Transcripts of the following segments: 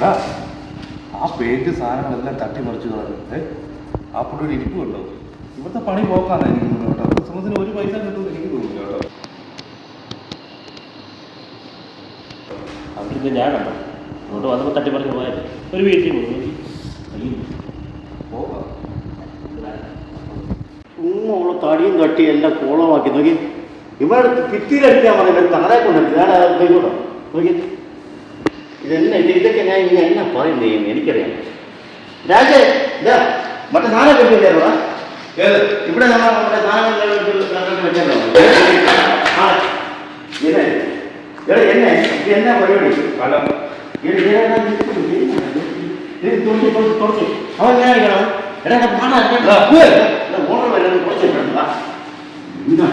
എടാ ആ പേജ് സാധനങ്ങളെല്ലാം തട്ടിമറിച്ച് കളഞ്ഞിട്ട് ആ പുള്ളി ഒരു ഇരിപ്പ് കണ്ടോ? ഇവിടുത്തെ പണി പോക്കാന്ന് എനിക്ക് തോന്നുന്നു കേട്ടോ. ക്രിസ്മസിന് ഒരു പൈസ കിട്ടുമെന്ന് എനിക്ക് തോന്നുന്നു കേട്ടോ. അവർക്ക് ഞാൻ കണ്ടു. അങ്ങോട്ട് വന്നപ്പോൾ തട്ടിപ്പറിച്ച് പോയത്. ഒരു വീട്ടിൽ പോകുന്നു ഉള്ള തടിയും തട്ടി എല്ലാം കോളമാക്കി. നോക്കി. ഇവിടെ ഭിത്തിയിലടിക്കാൻ പറഞ്ഞത് താഴെ കൊണ്ടിട്ട് ഞാൻ കൈകൂടാം നോക്കി ഇതെന്നെ ഇത് ഇതൊക്കെ ഞാൻ ഇനി എന്നാ പറയുന്നത് ചെയ്യും എനിക്കറിയാം രാജേ ഇതാ മറ്റേ സാധനം കെട്ടില്ലായിരുന്നോ ഏത് ഇവിടെ നമ്മൾ നമ്മുടെ സാധനങ്ങൾ വെച്ചല്ലോ ആ എന്നെ എടാ എന്നെ ഇത് എന്നാ പരിപാടി കലം ഇത് ഇതിനെന്നാ ഇത് തുറച്ച് തുറച്ച് തുറച്ച് അവൻ ഞാൻ അടിക്കണം എടാ എടാ, പാടാ ആ, പോയി. ഓർഡർ വല്ലതും കുറച്ചിട്ടുണ്ടാ എന്നാ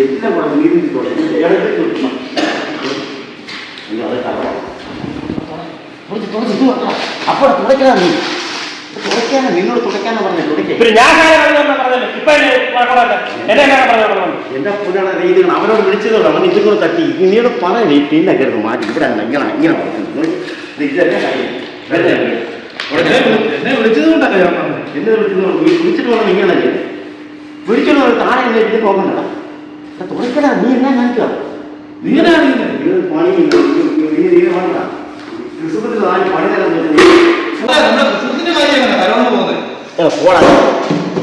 എല്ലാം കൂടെ നീതിത്തോടെ ഇടയ്ക്ക് കൊടുക്കണം ഇത് വെക്കണം അപ്പോൾ തുടയ്ക്കണം നീ തുടയ്ക്കാനാ നിന്നോട് തുടയ്ക്കാനാ പറഞ്ഞത് തുടയ്ക്കേ പിന്നെ ഞാൻ പറഞ്ഞു എന്റെ പുള്ളിയുടെ രീതികൾ അവനോട് വിളിച്ചതോട് അവൻ ഇതും കൂടെ തട്ടി ഇനിയോട് പറയണേ നീ പിന്നെ കരുത് മാറ്റി ഇവിടെ ഇങ്ങനെ ഇങ്ങനെ എന്നെ വിളി- എന്നെ വിളിച്ചത് കൊണ്ടല്ല ഞാൻ പറഞ്ഞത് എന്നെ വിളിക്കുന്നു വിളിച്ചിട്ട് വേണം ഇങ്ങനെ വിളിച്ചിട്ട് വേണം താഴെ എന്നെ ഇത് പോകണ്ടടാ തുടക്കടാ നീ എന്നാ കാണിക്കുക നീ എന്നാ പണി നീ നീ വേണ്ട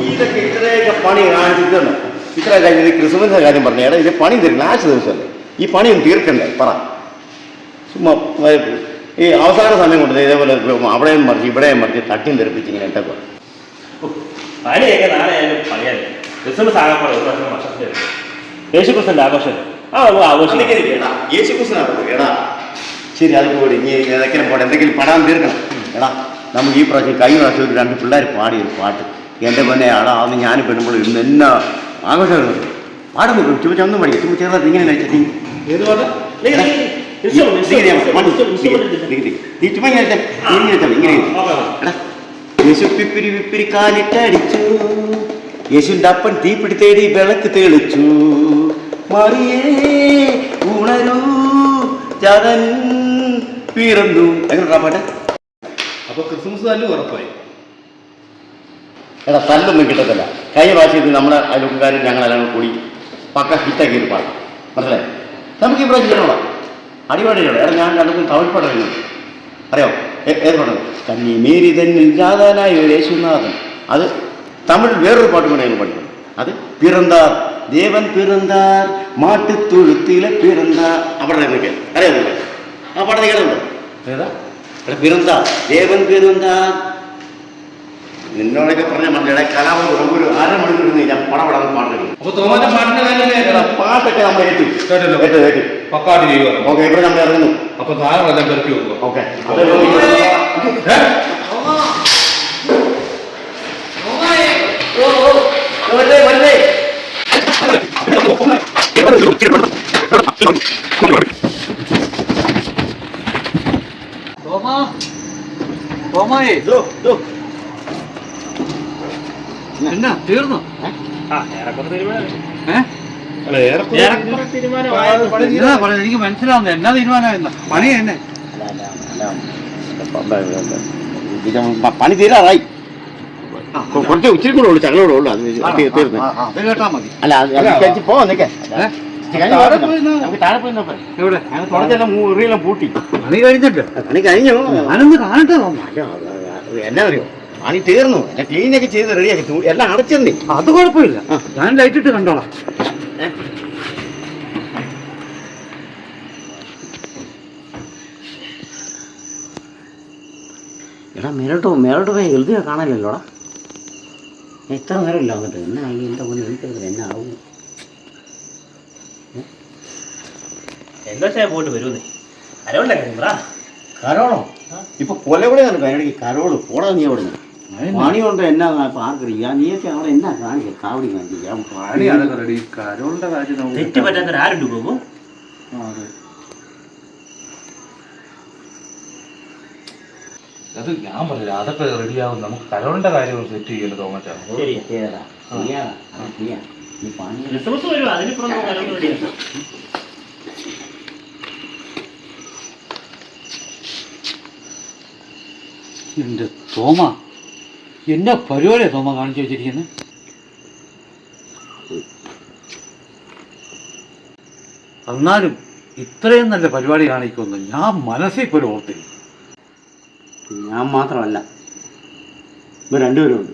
ഇതൊക്കെ ഇത്രയൊക്കെ പണി കാണിച്ചിട്ടുണ്ട്. ഇത്ര കാര്യം ഇത് ക്രിസ്മസിന്റെ കാര്യം പറഞ്ഞു. എടാ ഇത് പണി തരും ലാസ്റ്റ് ദിവസമല്ലേ? ഈ പണിയൊന്നും തീർക്കണ്ടേ? പറ. ചുമ്മാ ഈ അവസാന സമയം കൊണ്ട് ഇതേപോലെ അവിടെയും മറിച്ച് ഇവിടെയും മറിച്ച് തട്ടിയും തെറിപ്പിച്ച് ഇങ്ങനെ ഇട്ടൊക്കെ പണിയൊക്കെ നാളെ ആയാലും പണിയല്ലേ ക്രിസ്മസ് ആകാൻ ഒരു വർഷം വർഷത്തിൽ യേശു ക്രിസ്തുവിന്റെ ആഘോഷം. ആ ആഘോഷം. യേശുക്രിസ്തു യേശു എടാ ശരി അത് പോയി ഇനി ഏതൊക്കെ പോട്ടെ എന്തെങ്കിലും പടാൻ തീർക്കണം. എടാ നമുക്ക് ഈ പ്രാവശ്യം കഴിഞ്ഞ പ്രാവശ്യം ഒരു രണ്ട് പിള്ളേർ പാടി ഒരു പാട്ട്. എന്റെ പൊന്നെ ആടാ അന്ന് ഞാൻ പെടുമ്പോൾ ഇന്ന് എന്നാ ആഘോഷം പാടുന്നു ചുമ ഒന്നും പഠിക്കും ചുമ ചേർന്നാൽ ഇങ്ങനെ കഴിച്ചിട്ട് നീ ചുമ ഇങ്ങനെ ഇരിക്ക്. നീ ഇങ്ങനെ ഇരിക്ക്. ഇങ്ങനെ ഇരിക്ക്. എടാ, യേശു പിപ്പിരി വിപ്പിരി കാലിട്ടടിച്ചു. യേശുവിന്റെ അപ്പൻ തീപ്പിടി തേടി വിളക്ക് തെളിച്ചു. മറിയേ ഉണരൂ. ജാതൻ പീരന്തു എങ്ങനെ പാട്ടെ അപ്പൊ ക്രിസ്മസ് തല്ല് ഉറപ്പായി എടാ തല്ലൊന്നും കിട്ടത്തില്ല കഴിഞ്ഞ പ്രാവശ്യത്തിൽ നമ്മുടെ അയൽക്കാരും ഞങ്ങളെല്ലാം കൂടി പക്ക ഹിറ്റാക്കി ഒരു പാട്ട് മനസ്സിലായി നമുക്ക് ഈ പ്രാവശ്യം ചെയ്യണോളാം അടിപൊളിയാണ് എടാ ഞാൻ രണ്ടും തമിഴ് പാട്ട് കഴിഞ്ഞു അറിയോ ഏത് പാട്ടാണ് കന്നിമേരി തന്നിൽ ജാതാനായ യേശുനാഥൻ അത് தமிழ் வேறொரு பாட்டு கூட எனக்கு படிக்கணும் அது பிறந்தார் தேவன் பிறந்தார் மாட்டு தொழுத்தில பிறந்தார் அப்படி അറിയാതെ ആ அப்படி கேட்க కదా അവിടെ పేరుందా ദേവൻ പേരുందా നിന്നോടൊക്കെ പറഞ്ഞ മണ്ണിടെ കലാപം ഒരു അര മണിക്കൂർ ഞാൻ പടം പടം പാടുന്നു പാട്ടൊക്കെ നമ്മൾ ഏറ്റു കേട്ടു കേട്ടു. പക്കാട്ട് ചെയ്യുക ഓക്കെ ഇവിടെ നമ്മൾ ഇറങ്ങുന്നു. അപ്പൊ താരം പെറുക്കി വെക്കുക. ഓക്കെ. ഓ തോമായേ എന്നാ തീർന്നു? തീരുമാനം എന്നാ എനിക്ക് മനസ്സിലാവുന്നത് എന്നാ തീരുമാനമായിരുന്ന പണി തന്നെ പണി തീരാറായി. കുറച്ച് ഉച്ചിരി കൂടെ ഉള്ളു. ചകളോടെ ഉള്ളു. അത് തീർന്നു ആ, ആ, അത് കേട്ടാ മതി. അല്ല പോവാ നോക്കാം. പൂട്ടി. പണി കഴിഞ്ഞിട്ട്? പണി കഴിഞ്ഞു. ഞാനൊന്ന് കാണട്ടെ. എന്നാ അറിയോ? പണി തീർന്നു. ഞാൻ ക്ലീനൊക്കെ ചെയ്ത് റെഡിയാക്കി എല്ലാം അടച്ചെന്നേ അത് കുഴപ്പമില്ല. ഞാൻ ലൈറ്റ് ഇട്ട് കണ്ടോളാം. എടാ മേലോട്ട് മേലോട്ട് പോയി എഴുതിയാ കാണാനില്ലല്ലോടാ. എത്ര നേരം ഇല്ല വന്നിട്ട്. എന്നാ ഈ എന്റെ പോലെ എനിക്കറിയില്ല എന്നാ എന്താ വെച്ചാൽ പോയിട്ട് വരുമെന്നേ അരവണ്ട കാര്യം പറ കരോളോ ഇപ്പൊ കൊലവിടെ അതിനിടയ്ക്ക് കരോൾ പോടാ നീ അവിടെ പണിയുണ്ട് എന്നാ ഇപ്പൊ ആർക്കറിയാ നീയൊക്കെ അവിടെ എന്നാ കാണിക്ക കാവടി കാണിക്കാം പണി അതൊക്കെ റെഡി. കരോളിന്റെ കാര്യം നമുക്ക് തെറ്റ് പറ്റാത്ത ആരുണ്ട് പോകും അതെ. ഞാൻ പറഞ്ഞില്ല അതൊക്കെ റെഡിയാവും. നമുക്ക് കരോളിന്റെ കാര്യം സെറ്റ് ചെയ്യല്ലോ തോമച്ചാ ശരി. ചെയ്യടാ ചെയ്യാടാ അത് ചെയ്യാം ഈ പണി ക്രിസ്മസ് വരും അതിനിപ്പുറം നമുക്ക് അരവണ റെഡിയാക്കാം എന്റെ തോമ. എന്നെ പരിപാടിയാ തോമ കാണിച്ചു വെച്ചിരിക്കുന്നത് എന്നാലും ഇത്രയും നല്ല പരിപാടി കാണിക്കുമെന്ന് ഞാൻ മനസ്സിൽ പോലും ഓർത്തില്ല. ഞാൻ മാത്രമല്ല. ഇവർ രണ്ടുപേരും ഉണ്ട്.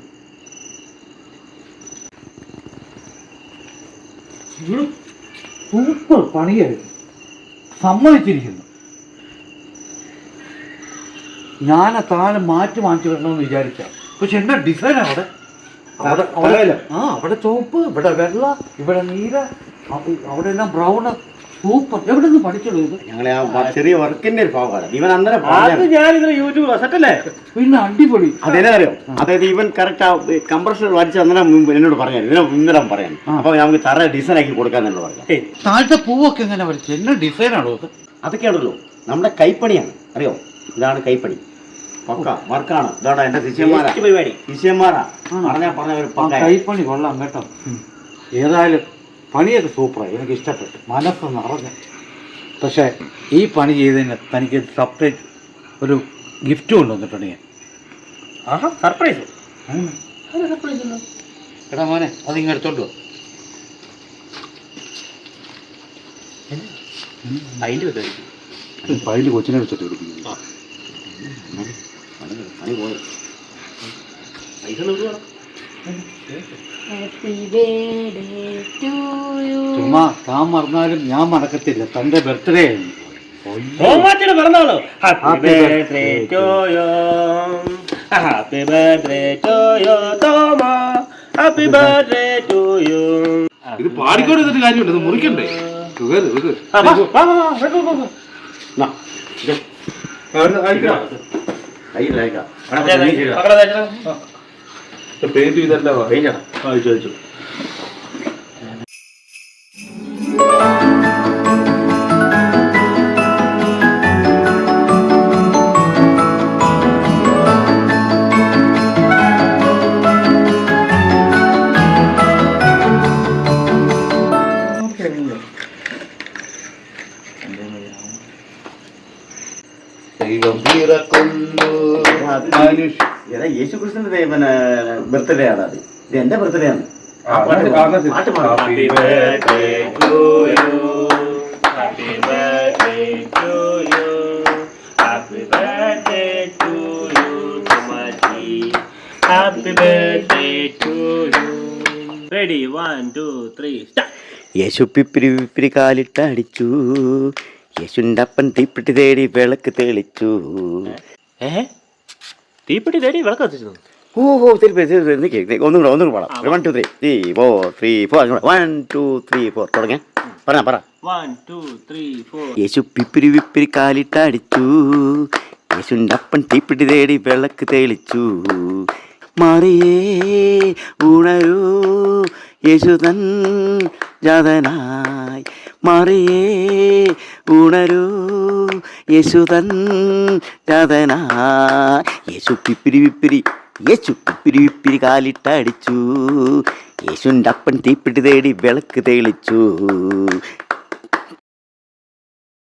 സൂപ്പർ പണിയായിരുന്നു. സമ്മതിച്ചിരിക്കുന്നു. ഞാൻ ആ താഴെ മാറ്റി മാറ്റി വരണമെന്ന് വിചാരിച്ച. പക്ഷെ എന്നാ ഡിസൈൻ അവിടെ? അവിടെ അവിടെ തറയിലോ? ആ അവിടെ ചുവപ്പ് ഇവിടെ വെള്ള ഇവിടെ നീല അവിടെ എല്ലാം ബ്രൗൺ സൂപ്പർ എവിടെ നിന്ന് പഠിച്ചത് ഇത്? ഞങ്ങളെ ആ വ- ചെറിയ വർക്കിന്റെ ഒരു ഭാഗമാണ്. ഇവൻ അന്നേരം അത് പറഞ്ഞാണ്. ഞാൻ ഇന്നലെ യൂട്യൂബ് സെറ്റല്ലേ പിന്നെ അടിപൊളി. അതെന്നാ അറിയോ? അതായത് ഇവൻ കറക്റ്റ് ആ കംപ്രസർ വരച്ച് അന്നേരം മുമ്പ് എന്നോട് പറഞ്ഞു ഇതിനെ ഇന്നലെ പറയാൻ ആ. അപ്പൊ നമുക്ക് തറ ഡിസൈൻ ആക്കി കൊടുക്കാൻ പറഞ്ഞു താഴത്തെ പൂവൊക്കെ എങ്ങനെ വരച്ചു? എന്നാ ഡിസൈനാണോ ഇത്? അതൊക്കെയാണല്ലോ. നമ്മുടെ കൈപ്പണിയാണ്. അറിയോ? ഇതാണ് കൈപ്പണി. പക്ക വർക്കാണ്. ഇതാണ് എന്റെ ശിഷ്യന്മാരാ. പരിപാടി. ശിഷ്യന്മാരാ. പറഞ്ഞാ പറഞ്ഞ കൈപ്പണി കൊള്ളാം കേട്ടോ. ഏതായാലും പണിയൊക്കെ സൂപ്പറായി എനിക്ക് ഇഷ്ടപ്പെട്ടു. മനസ്സ് നിറഞ്ഞു. പക്ഷേ ഈ പണി ചെയ്തതിന് തനിക്ക് സെപ്പറേറ്റ് ഒരു ഗിഫ്റ്റ് കൊണ്ടുവന്നിട്ടുണ്ട് ഞാൻ. ആഹാ സർപ്രൈസ് എടാ മോനെ അത് ഇങ്ങനെ എടുത്തോണ്ട് അതിന്റെ ഫയൽ കൊച്ചിനെ വെച്ചിട്ട് പിടിപ്പിക്കുന്നു പണി- പണി പോയി. പൈസ നിങ്ങൾക്ക് വേണം. Happy birthday to you. ചുമ്മാ താൻ മറന്നാലും ഞാൻ മറക്കത്തില്ല. തന്റെ ബർത്ത്ഡേ ആയിരുന്നു തോമാച്ചിയുടെ പിറന്നാളോ? Happy birthday to you happy birthday to you Thoma happy birthday to you ഇത് പാടിക്കൊണ്ട് ഇതിന്റെ കാര്യമുണ്ട് ഇത് മുറിക്കണ്ടേ? നാ, ഇത്. കയ്യിലയക്കാം. പെയിന്റ് ഇതല്ല കഴിഞ്ഞോ? അയച്ചു അയച്ചു പിറക്കുന്നു യേശു കൃഷ്ണന്റെ പിന്നെ ബർത്ത്ഡേ ആണ് അത്. ഇത് എന്റെ ബർത്ത്ഡേ ആണ്. പാട്ട് happy birthday to you happy birthday to you happy birthday to you Thomachi happy birthday to you ready one two three start Yesu പിപ്പിരി പിപ്പിരി കാലിട്ടടിച്ചു. യേശുന്റെ അപ്പൻ തീപ്പെട്ടി തേടി വിളക്ക് തെളിച്ചു. ഏ? തീപ്പെട്ടി തേടി വിളക്ക് കത്തിച്ചു ഓ ഓ തിരുപ്പി തിരുപ്പി നിൽക്കേ ഒന്നും കൂടെ ഒന്നും കൂടെ പാടാം. One two three three four three four one two three four തുടങ്ങേ. പറഞ്ഞ പറ. ത്രീ യേശു പിപ്പിരി വിപ്പിരി കാലിട്ടടിച്ചു യേശുണ്ടപ്പൻ തീപ്പെട്ടി തേടി വിളക്ക് തെളിച്ചു. മാറിയേ ഉണരൂ. യേശുതൻ ജാതനായി. മാറിയേ ഉണരൂ യേശുതൻ ജാതനായി യേശു പിപ്പിരി വിപ്പിരി യേശു പിപ്പിരി വിപ്പിരി കാലിട്ടടിച്ചു യേശുന്റെ അപ്പൻ തീപ്പിട്ട് തേടി വിളക്ക് തെളിച്ചു.